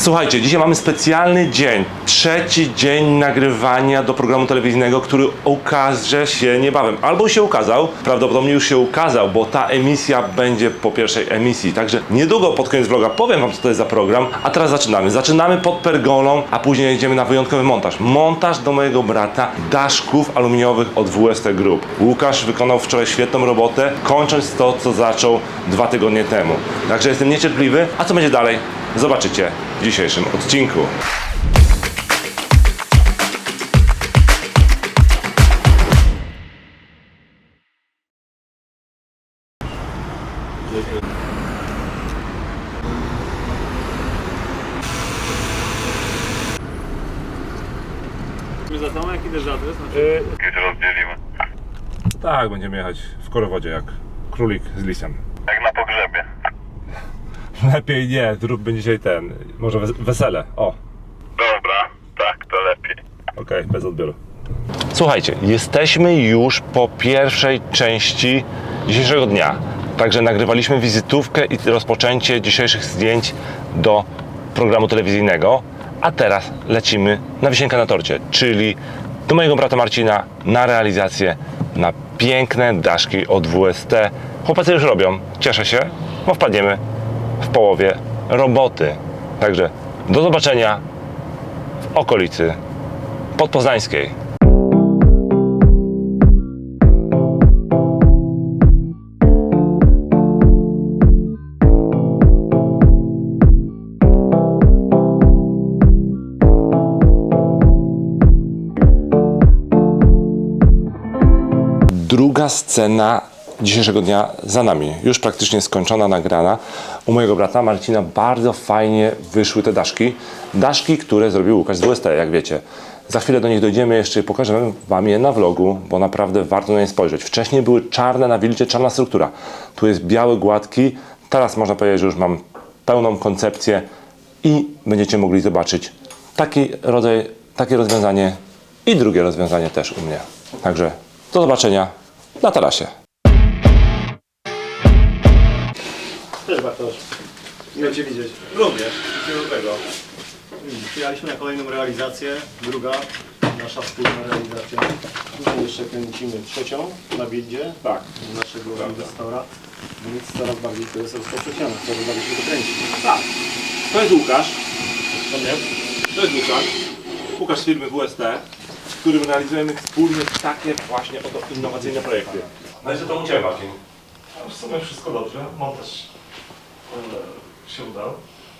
Słuchajcie, dzisiaj mamy specjalny dzień. Trzeci dzień nagrywania do programu telewizyjnego, który ukaże się niebawem. Albo się ukazał, prawdopodobnie już się ukazał, bo ta emisja będzie po pierwszej emisji. Także niedługo pod koniec vloga powiem wam, co to jest za program. A teraz zaczynamy. Zaczynamy pod pergolą, a później jedziemy na wyjątkowy montaż. Montaż do mojego brata daszków aluminiowych od WST Group. Łukasz wykonał wczoraj świetną robotę, kończąc to, co zaczął dwa tygodnie temu. Także jestem niecierpliwy. A co będzie dalej? Zobaczycie w dzisiejszym odcinku. Za tą, jaki też adres? Znaczy. Tak, będziemy jechać w korowodzie jak królik z lisem. Lepiej nie, zróbmy dzisiaj ten, może wes- wesele. O, Dobra, tak, to lepiej. Okej, bez odbioru. Słuchajcie, jesteśmy już po pierwszej części dzisiejszego dnia. Także nagrywaliśmy wizytówkę i rozpoczęcie dzisiejszych zdjęć do programu telewizyjnego. A teraz lecimy na wisienkę na torcie, czyli do mojego brata Marcina na realizację na piękne daszki od WST. Chłopacy już robią, cieszę się, bo wpadniemy w połowie roboty. Także do zobaczenia w okolicy podpoznańskiej. Druga scena dzisiejszego dnia za nami. Już praktycznie skończona, nagrana. U mojego brata Marcina bardzo fajnie wyszły te daszki. Daszki, które zrobił Łukasz z WST, jak wiecie. Za chwilę do nich dojdziemy jeszcze i pokażemy Wam je na vlogu, bo naprawdę warto na nie spojrzeć. Wcześniej były czarne na wilcie, czarna struktura. Tu jest biały, gładki. Teraz można powiedzieć, że już mam pełną koncepcję i będziecie mogli zobaczyć taki rodzaj, takie rozwiązanie i drugie rozwiązanie też u mnie. Także do zobaczenia na tarasie. Też Bartosz. Miło Cię widzieć. Również, wszystkiego dobrego. Przyjechaliśmy na kolejną realizację, druga, nasza wspólna realizacja. Tutaj jeszcze kręcimy trzecią na bildzie Tak. naszego inwestora. Więc coraz bardziej to jest rozpowszechnione, coraz bardziej się to kręci. Tak. To jest Łukasz. To nie? To jest Łukasz. Łukasz z firmy WST, z którym realizujemy wspólnie takie właśnie oto innowacyjne projekty. No i co to u Ciebie, Marcin? W sumie wszystko dobrze, montaż się udał.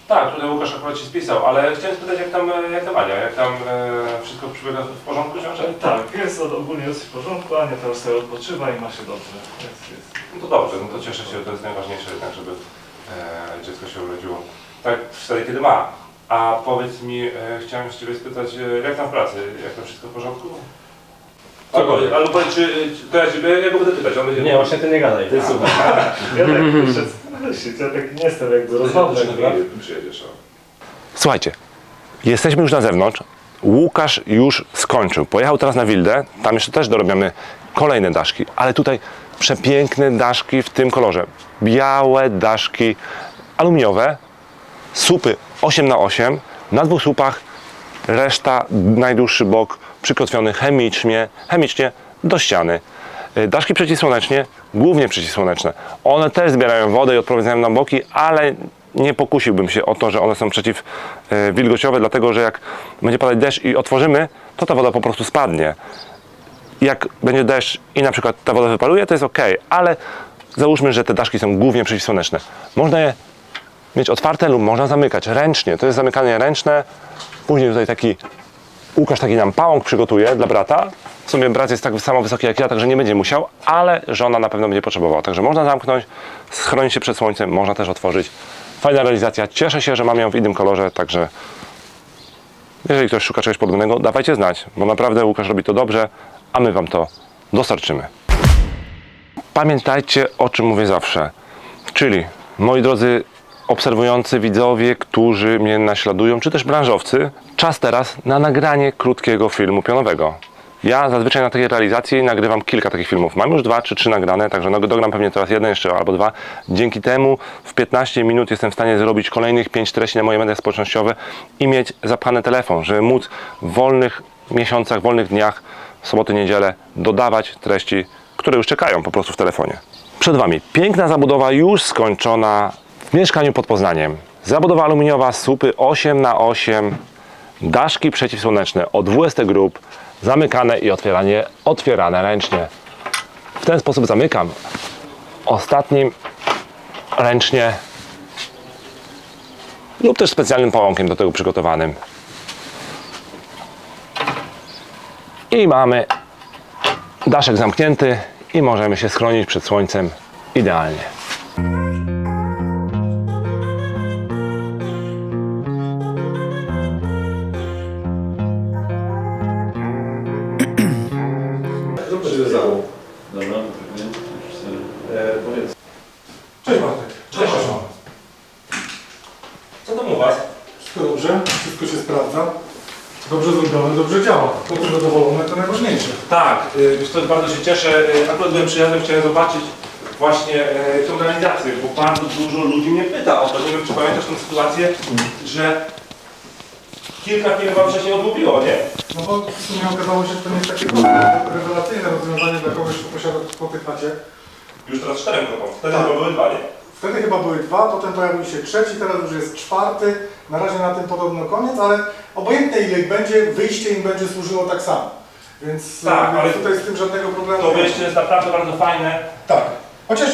Tak, tutaj Łukasz akurat się spisał, ale chciałem spytać jak tam, e, jak tam Ania, jak tam e, wszystko przebiega w porządku książek? Tak, jest ogólnie jest w porządku, Ania teraz sobie odpoczywa i ma się dobrze. Jest, jest. No to dobrze, no to cieszę się, to jest najważniejsze jednak, żeby e, dziecko się urodziło tak wtedy, kiedy ma. A powiedz mi, e, chciałem się Ciebie spytać, e, jak tam w pracy, jak tam wszystko w porządku? Cokolwiek. Albo powiedz, czy, czy to ja, ciebie, ja go będę pytać, on będzie... Nie, właśnie ty nie gadaj, to jest super. Ja tak myśleć, ja tak nie jestem akurat. przyjedziesz. Słuchajcie, jesteśmy już na zewnątrz. Łukasz już skończył. Pojechał teraz na Wildę. Tam jeszcze też dorobiamy kolejne daszki, ale tutaj przepiękne daszki w tym kolorze. Białe daszki aluminiowe, słupy 8x8, na dwóch słupach, reszta, najdłuższy bok przykotwiony chemicznie, chemicznie do ściany. Y, Daszki przeciwsłoneczne, głównie przeciwsłoneczne. One też zbierają wodę i odprowadzają na boki, ale nie pokusiłbym się o to, że one są przeciwwilgociowe, dlatego że jak będzie padać deszcz i otworzymy, to ta woda po prostu spadnie. Jak będzie deszcz i na przykład ta woda wyparuje, to jest ok, ale załóżmy, że te daszki są głównie przeciwsłoneczne. Można je mieć otwarte lub można zamykać ręcznie. To jest zamykanie ręczne. Później tutaj taki Łukasz taki nam pałąk przygotuje dla brata. W sumie brat jest tak samo wysoki jak ja, także nie będzie musiał, ale żona na pewno będzie potrzebowała. Także można zamknąć, schronić się przed słońcem, można też otworzyć. Fajna realizacja. Cieszę się, że mam ją w innym kolorze, także jeżeli ktoś szuka czegoś podobnego, dawajcie znać, bo naprawdę Łukasz robi to dobrze, a my Wam to dostarczymy. Pamiętajcie, o czym mówię zawsze. Czyli, moi drodzy obserwujący widzowie, którzy mnie naśladują, czy też branżowcy, czas teraz na nagranie krótkiego filmu pionowego. Ja zazwyczaj na takiej realizacji nagrywam kilka takich filmów. Mam już dwa czy trzy nagrane, także no, dogram pewnie teraz jeden jeszcze albo dwa. Dzięki temu w 15 minut jestem w stanie zrobić kolejnych 5 treści na moje media społecznościowe i mieć zapchany telefon, żeby móc w wolnych miesiącach, wolnych dniach, soboty, niedzielę dodawać treści, które już czekają po prostu w telefonie. Przed Wami piękna zabudowa już skończona w mieszkaniu pod Poznaniem. Zabudowa aluminiowa, słupy 8 na 8 daszki przeciwsłoneczne od WST Group, zamykane i otwieranie, otwierane ręcznie. W ten sposób zamykam. Ostatnim ręcznie lub też specjalnym pałąkiem do tego przygotowanym. I mamy daszek zamknięty i możemy się schronić przed słońcem idealnie. Dobrze zrobione, dobrze działa. Chłopcy zadowolone to najważniejsze. Tak, y, wiesz co, bardzo się cieszę. Y, Akurat byłem przyjazdem, chciałem zobaczyć właśnie y, tą realizację, bo bardzo dużo ludzi mnie pyta o to. Nie wiem, czy pamiętasz tę sytuację, że kilka firm wam wcześniej odmówiło, nie? No bo w sumie okazało się, że to nie jest takie rewelacyjne rozwiązanie dla kogoś, kto posiada po chacie. Już teraz czterem grupom. Wtedy Tak. były dwa, nie? Wtedy chyba były dwa, potem pojawił się trzeci, teraz już jest czwarty. Na razie na tym podobno koniec, ale obojętnie ile ich będzie, wyjście im będzie służyło tak samo. Więc Tak, e, ale tutaj z tym żadnego problemu To nie wyjście jest naprawdę bardzo fajne. Tak. Chociaż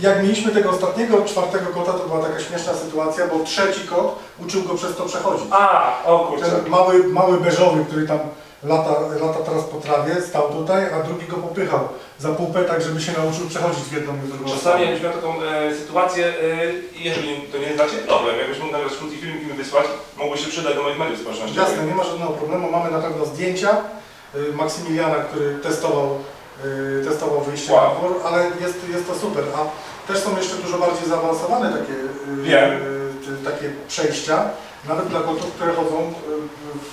jak mieliśmy tego ostatniego, czwartego kota, to była taka śmieszna sytuacja, bo trzeci kot uczył go przez to przechodzić. A, o kurczę. Ten mały, mały beżowy, który tam lata, lata teraz po trawie, stał tutaj, a drugi go popychał za pupę, tak żeby się nauczył przechodzić w jedną i drugą Czasami jakbyś miał taką e, sytuację, e, jeżeli to nie Ciebie problem, jakbyś mógł nagrać krótki filmik i mi wysłać, mogło się przydać do moich mediów społecznościowych. Jasne, nie ma żadnego problemu. Mamy na pewno zdjęcia y, Maksymiliana, który testował, y, testował wyjście Wow. na dwór, ale jest, jest to super. A też są jeszcze dużo bardziej zaawansowane takie, y, Wiem. y, ty- takie przejścia, nawet dla kotów, które chodzą y,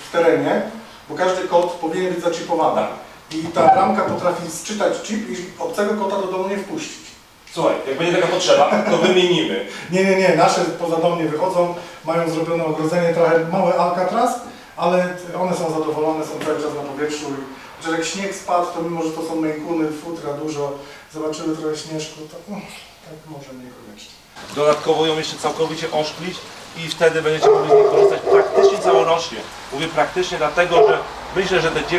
w terenie, bo każdy kot powinien być zaczipowany. I ta bramka potrafi sczytać chip i obcego kota do domu nie wpuścić. Słuchaj, jak będzie taka potrzeba, to wymienimy. Nie, nie, nie, nasze poza dom nie wychodzą, mają zrobione ogrodzenie, trochę mały Alcatraz, ale one są zadowolone, są cały czas na powietrzu. Chociaż jak śnieg spadł, to mimo, że to są mejkuny, futra dużo, zobaczyły trochę śnieżku, to mm, tak może niekoniecznie. Dodatkowo ją jeszcze całkowicie oszklić i wtedy będziecie mogli z niej korzystać całorocznie. Mówię praktycznie dlatego, że myślę, że te 9-10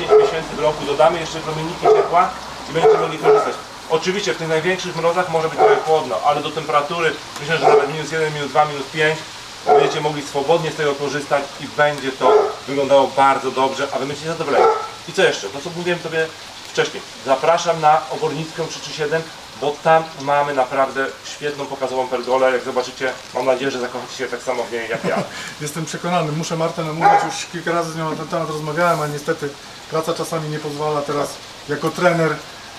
miesięcy w roku dodamy jeszcze promienniki ciepła i będziecie mogli korzystać. Oczywiście w tych największych mrozach może być trochę chłodno, ale do temperatury myślę, że nawet minus 1, minus 2, minus 5 będziecie mogli swobodnie z tego korzystać i będzie to wyglądało bardzo dobrze, a wy będziecie zadowoleni. I co jeszcze? To co mówiłem Tobie wcześniej. Zapraszam na Obornicką 337, bo tam mamy naprawdę świetną pokazową pergolę. Jak zobaczycie, mam nadzieję, że zakochacie się tak samo w niej jak ja. Jestem przekonany, muszę Martę namówić, już kilka razy z nią na ten temat rozmawiałem, a niestety praca czasami nie pozwala teraz jako trener.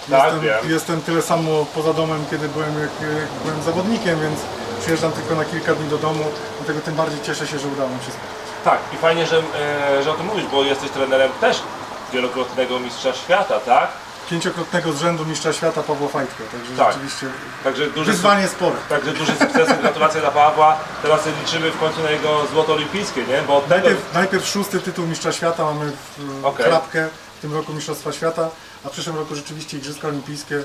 Tak, Jestem, wiem. jestem tyle samo poza domem, kiedy byłem, jak, jak byłem zawodnikiem, więc przyjeżdżam tylko na kilka dni do domu, dlatego tym bardziej cieszę się, że udało mi się spotkać. Tak, i fajnie, że, e, że o tym mówisz, bo jesteś trenerem też wielokrotnego mistrza świata, tak? Pięciokrotnego z rzędu mistrza świata Pawła Fajtkę, także Tak. rzeczywiście Także duży, wyzwanie spore. także duży sukces, gratulacje dla Pawła. Teraz liczymy w końcu na jego złoto olimpijskie, nie? Bo tego... Najpierw, najpierw szósty tytuł mistrza świata, mamy w, Okej. klapkę w tym roku Mistrzostwa Świata, a w przyszłym roku rzeczywiście Igrzyska Olimpijskie,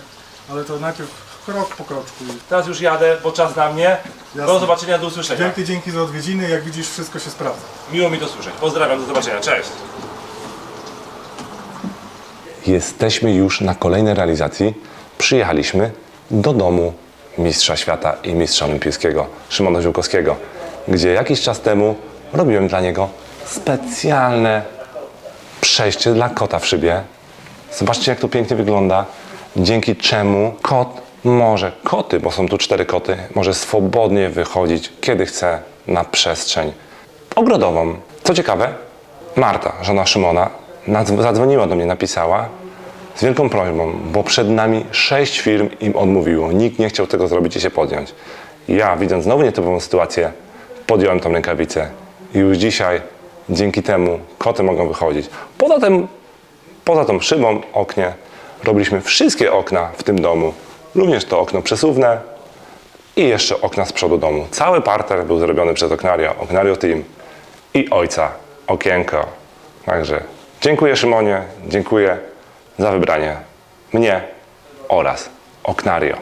ale to najpierw krok po kroczku. Teraz już jadę, bo czas na mnie. Do Jasne. zobaczenia, do usłyszenia. Wielkie dzięki za odwiedziny, jak widzisz wszystko się sprawdza. Miło mi to słyszeć. Pozdrawiam, do zobaczenia. Cześć. Jesteśmy już na kolejnej realizacji. Przyjechaliśmy do domu mistrza świata i mistrza olimpijskiego Szymona Ziółkowskiego, gdzie jakiś czas temu robiłem dla niego specjalne przejście dla kota w szybie. Zobaczcie, jak to pięknie wygląda, dzięki czemu kot może, koty, bo są tu cztery koty, może swobodnie wychodzić, kiedy chce, na przestrzeń ogrodową. Co ciekawe, Marta, żona Szymona, zadzwoniła do mnie, napisała z wielką prośbą, bo przed nami sześć firm im odmówiło. Nikt nie chciał tego zrobić i się podjąć. Ja, widząc znowu nietypową sytuację, podjąłem tą rękawicę i już dzisiaj dzięki temu koty mogą wychodzić. Poza tym poza tą szybą oknie robiliśmy wszystkie okna w tym domu. Również to okno przesuwne i jeszcze okna z przodu domu. Cały parter był zrobiony przez Oknario, Oknario Team i ojca Okienko. Także dziękuję Szymonie, dziękuję za wybranie mnie oraz Oknario.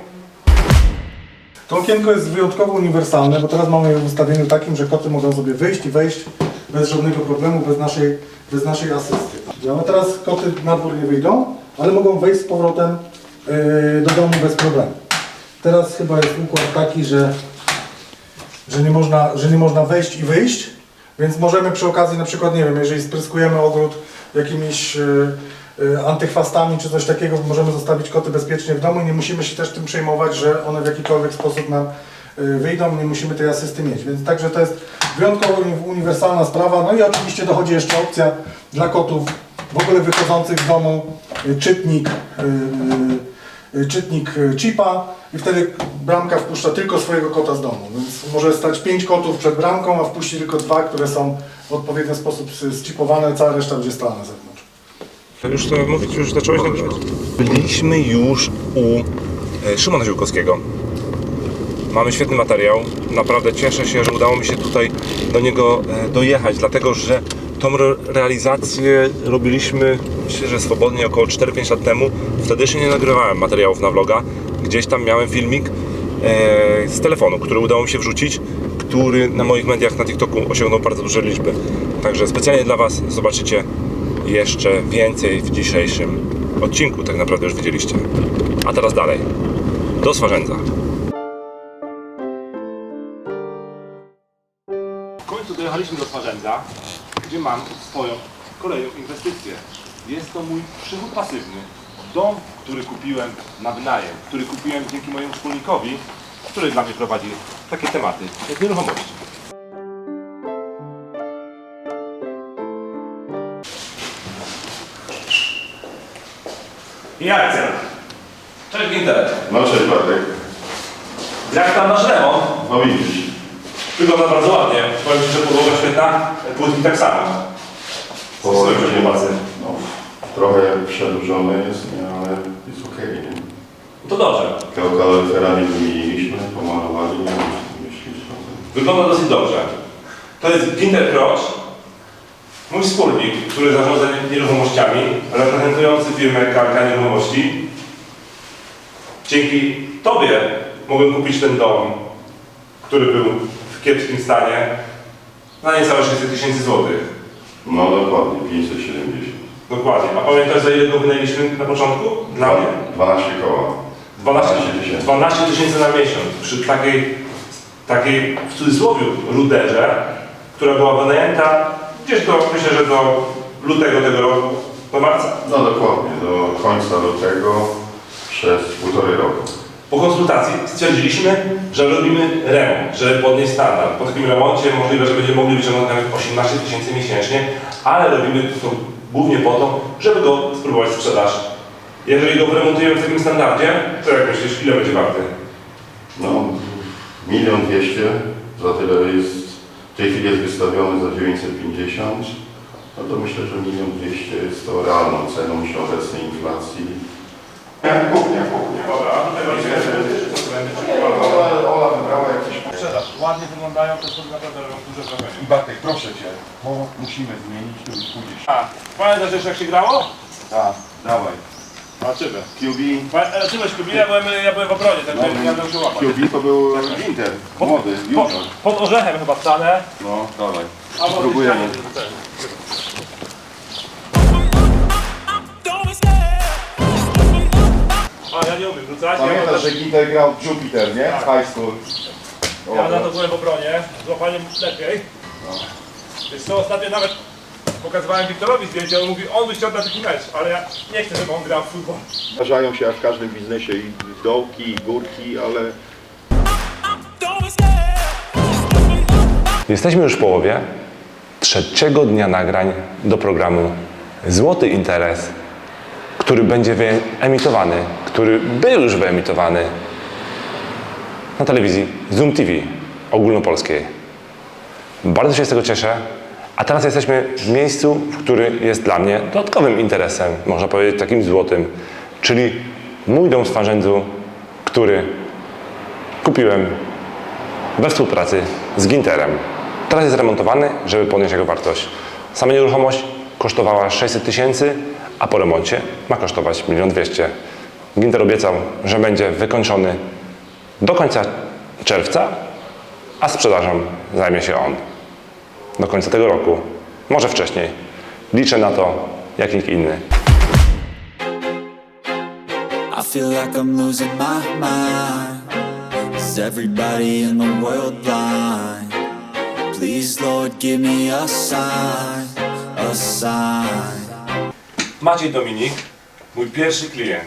To okienko jest wyjątkowo uniwersalne, bo teraz mamy je w ustawieniu takim, że koty mogą sobie wyjść i wejść bez żadnego problemu, bez naszej, bez naszej asysty. No teraz koty na dwór nie wyjdą, ale mogą wejść z powrotem yy, do domu bez problemu. Teraz chyba jest układ taki, że, że, nie można, że nie można wejść i wyjść, więc możemy przy okazji na przykład, nie wiem, jeżeli spryskujemy ogród jakimiś yy, yy, antychwastami czy coś takiego, możemy zostawić koty bezpiecznie w domu i nie musimy się też tym przejmować, że one w jakikolwiek sposób nam yy, wyjdą, nie musimy tej asysty mieć. Więc także to jest wyjątkowo uni- uniwersalna sprawa. No i oczywiście dochodzi jeszcze opcja dla kotów w ogóle wychodzących z domu, czytnik, czytnik chipa i wtedy bramka wpuszcza tylko swojego kota z domu. Więc może stać pięć kotów przed bramką, a wpuści tylko dwa, które są w odpowiedni sposób zchipowane, cała reszta będzie stała na zewnątrz. Już to mówić, już zacząłeś nagrywać. Byliśmy już u e, Szymona Ziółkowskiego. Mamy świetny materiał. Naprawdę cieszę się, że udało mi się tutaj do niego e, dojechać, dlatego że tą re- realizację robiliśmy, myślę, że swobodnie około 4-5 lat temu. Wtedy jeszcze nie nagrywałem materiałów na vloga. Gdzieś tam miałem filmik e, z telefonu, który udało mi się wrzucić, który na moich mediach na TikToku osiągnął bardzo duże liczby. Także specjalnie dla Was zobaczycie jeszcze więcej w dzisiejszym odcinku, tak naprawdę już widzieliście. A teraz dalej, do Swarzędza. W końcu dojechaliśmy do Swarzędza, gdzie mam swoją kolejną inwestycję. Jest to mój przychód pasywny. Dom, który kupiłem na wynajem, który kupiłem dzięki mojemu wspólnikowi, który dla mnie prowadzi takie tematy jak nieruchomości. I akcja. Cześć Ginter. No cześć Bartek. Jak tam nasz remont? No widzisz. Wygląda bardzo ładnie. Powiem Ci, że podłoga świetna, płytki tak samo. Się- chłopacy. No, trochę przedłużone jest, nie, ale jest okej. nie? To dobrze. Kaloryferami wymieniliśmy, pomalowali, nie wiem, myślisz o tym. Wygląda dosyć dobrze. To jest Ginter Kroć, mój wspólnik, który zarządza nieruchomościami, reprezentujący firmę KK Nieruchomości. Dzięki Tobie mogłem kupić ten dom, który był w kiepskim stanie, na niecałe 600 tysięcy złotych. No dokładnie, 570. Dokładnie. A pamiętasz za ile go wynajęliśmy na początku? Dla mnie? 12 koła. 12 tysięcy. 12 tysięcy na miesiąc przy takiej, takiej w cudzysłowie ruderze, która była wynajęta gdzieś do, myślę, że do lutego tego roku, do marca. No dokładnie, do końca lutego przez półtorej roku. Po konsultacji stwierdziliśmy, że robimy remont, żeby podnieść standard. Po takim remoncie możliwe, że będziemy mogli wyciągnąć nawet 18 tysięcy miesięcznie, ale robimy to głównie po to, żeby go spróbować sprzedaż. Jeżeli go wyremontujemy w takim standardzie, to jak myślisz, ile będzie warty? No, milion dwieście, za tyle jest, w tej chwili jest wystawiony za 950, no to myślę, że milion dwieście jest to realną ceną przy obecnej inflacji. Kuchnia, kuchnia. Dobra, a tutaj Ola, Ola wybrała jakieś Sprzedaż. Ładnie wyglądają, to są naprawdę duże wrażenie. Bartek, proszę Cię, bo musimy zmienić, to już pójdziesz. A, pamiętasz jeszcze jak się grało? Tak, dawaj. Zobaczymy. QB, E, byłeś kubi, ja byłem, ja byłem w obronie, tak no, ja się łapać. QB to był Inter, młody, Pod, junior. pod orzechem chyba wcale. No, dawaj. A może Spróbujemy. A ja nie umiem rzucać. Ja, Pamiętasz, że Ginter grał w Jupiter, nie? W high school. ja na to byłem w obronie, z łapaniem lepiej. Wiesz co, ostatnio nawet pokazywałem Wiktorowi zdjęcie, on mówi, on by chciał na taki mecz, ale ja nie chcę, żeby on grał w futbol. Zdarzają się jak w każdym biznesie i dołki, i górki, ale Jesteśmy już w połowie trzeciego dnia nagrań do programu Złoty Interes, który będzie wyemitowany, który był już wyemitowany na telewizji Zoom TV ogólnopolskiej. Bardzo się z tego cieszę A teraz jesteśmy w miejscu, który jest dla mnie dodatkowym interesem, można powiedzieć takim złotym, czyli mój dom w Swarzędzu, który kupiłem we współpracy z Ginterem. Teraz jest remontowany, żeby podnieść jego wartość. Sama nieruchomość kosztowała 600 tysięcy, a po remoncie ma kosztować 1 200 Ginter obiecał, że będzie wykończony do końca czerwca, a sprzedażą zajmie się on do końca tego roku, może wcześniej. Liczę na to, jak nikt inny. I feel like I'm losing my mind. Is everybody in the world blind? Please, Lord, give me a sign, a sign. Maciej Dominik, mój pierwszy klient.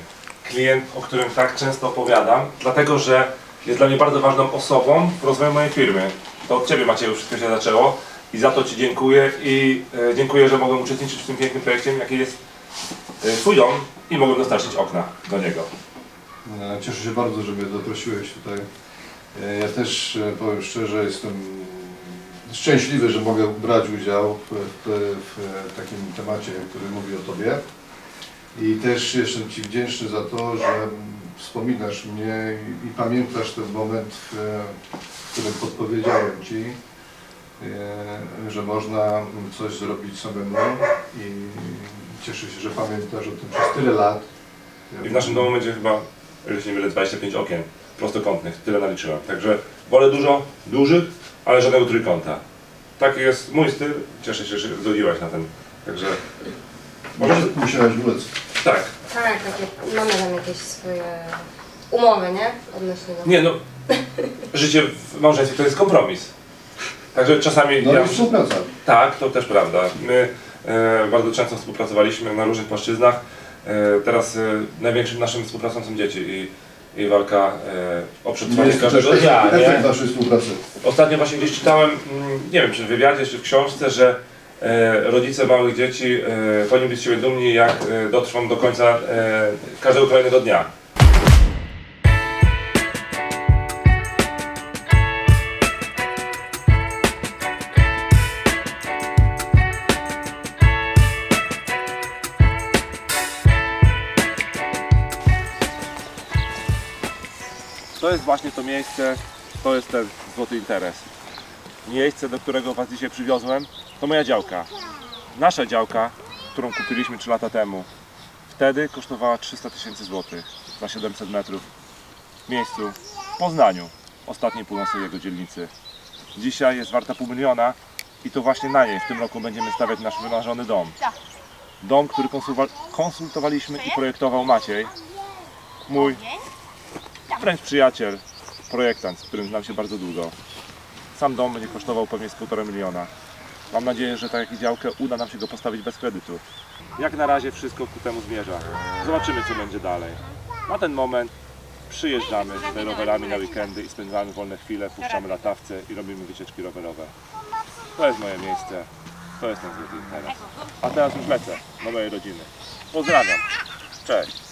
Klient, o którym tak często opowiadam, dlatego że jest dla mnie bardzo ważną osobą w rozwoju mojej firmy. To od Ciebie Macieju wszystko się zaczęło i za to Ci dziękuję i e, dziękuję, że mogłem uczestniczyć w tym pięknym projekcie, jaki jest e, Twój dom i mogłem dostarczyć okna do niego. E, Cieszę się bardzo, że mnie zaprosiłeś tutaj. E, Ja też e, powiem szczerze, jestem szczęśliwy, że mogę brać udział w, w, w takim temacie, który mówi o Tobie. I też jestem Ci wdzięczny za to, że wspominasz mnie i, i pamiętasz ten moment, w, w którym podpowiedziałem Ci, że można coś zrobić samemu i cieszę się, że pamiętasz o tym przez tyle lat. I w naszym domu będzie chyba, jeśli nie mylę, 25 okien prostokątnych, tyle naliczyłem. Także wolę dużo dużych, ale żadnego trójkąta. Taki jest mój styl, cieszę się, że zgodziłaś na ten. Także Może musiałeś ulec. tak. Tak, takie, mamy tam jakieś swoje umowy, nie? Odnośnie do... Nie no, życie w małżeństwie to jest kompromis. Także czasami No ja... i współpraca. Tak, to też prawda. My e, bardzo często współpracowaliśmy na różnych płaszczyznach. E, teraz e, największym naszym współpracą są dzieci i, i walka e, o Nie przetrwanie jest to też każdego dnia. efekt, nie? efekt naszej współpracy. Ostatnio właśnie gdzieś czytałem, mm, nie wiem czy w wywiadzie, czy w książce, że e, rodzice małych dzieci e, powinni być z siebie dumni, jak e, dotrwą do końca e, każdego kolejnego dnia. Właśnie to miejsce, to jest ten złoty interes. Miejsce, do którego Was dzisiaj przywiozłem, to moja działka. Nasza działka, którą kupiliśmy 3 lata temu, wtedy kosztowała 300 tysięcy złotych za 700 metrów w miejscu w Poznaniu, ostatniej północy jego dzielnicy. Dzisiaj jest warta pół miliona i to właśnie na niej w tym roku będziemy stawiać nasz wymarzony dom. Dom, który konsultowaliśmy i projektował Maciej, mój wręcz przyjaciel, projektant, z którym znam się bardzo długo. Sam dom będzie kosztował pewnie z półtora miliona. Mam nadzieję, że tak jak i działkę uda nam się go postawić bez kredytu. Jak na razie wszystko ku temu zmierza. Zobaczymy co będzie dalej. Na ten moment przyjeżdżamy rowerami na weekendy i spędzamy wolne chwile, puszczamy latawce i robimy wycieczki rowerowe. To jest moje miejsce, to jest ten złoty interes. A teraz już lecę do mojej rodziny. Pozdrawiam. Cześć.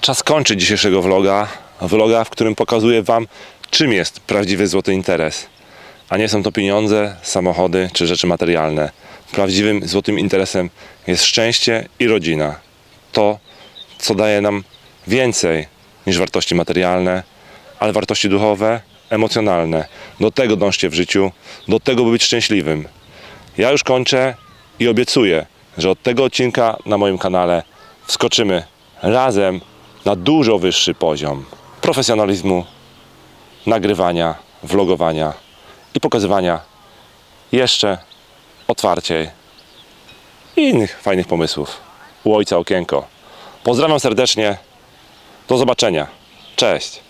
Czas kończyć dzisiejszego vloga. Vloga, w którym pokazuję Wam, czym jest prawdziwy złoty interes. A nie są to pieniądze, samochody czy rzeczy materialne. Prawdziwym złotym interesem jest szczęście i rodzina. To, co daje nam więcej niż wartości materialne, ale wartości duchowe, emocjonalne. Do tego dążcie w życiu, do tego, by być szczęśliwym. Ja już kończę i obiecuję, że od tego odcinka na moim kanale wskoczymy razem na dużo wyższy poziom profesjonalizmu, nagrywania, vlogowania i pokazywania jeszcze otwarciej i innych fajnych pomysłów u Ojca Okienko. Pozdrawiam serdecznie. Do zobaczenia. Cześć.